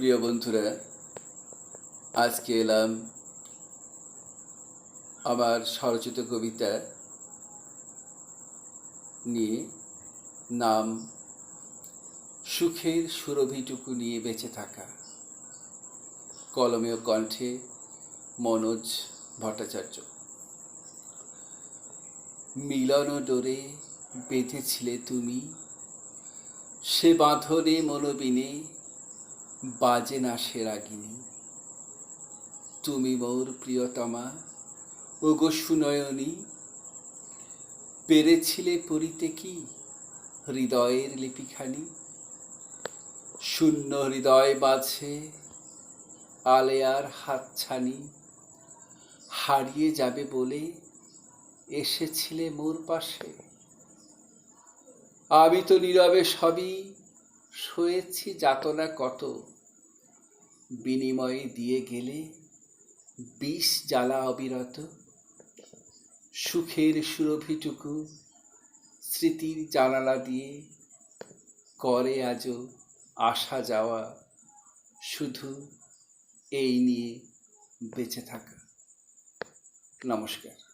প্রিয় বন্ধুরা, আজকে এলাম আমার স্বরচিত কবিতা নিয়ে। নাম, সুখের সুরভিটুকু নিয়ে বেঁচে থাকা। কলমেও কণ্ঠে মনোজ ভট্টাচার্য। মিলন ডোরে বেঁধেছিলে তুমি, সে বাঁধনে মনোবিনে বাজে না সে রাগিনী তুমি মোর প্রিয়তমা, ওগো সুনয়নী, পেরেছিলে পড়িতে কি হৃদয়ের লিপিখানি? শূন্য হৃদয় বাছে আলেয়ার হাতছানি, হারিয়ে যাবে বলে এসেছিলে মোর পাশে। আমি তো নীরবে সবই সয়েছি যাতনা কত? বিনিময়ে দিয়ে গেলে বিষ জ্বালা অবিরত। সুখের সুরভিটুকু স্মৃতির জানালা দিয়ে করে আজও আসা যাওয়া শুধু এই নিয়ে বেঁচে থাকা। নমস্কার।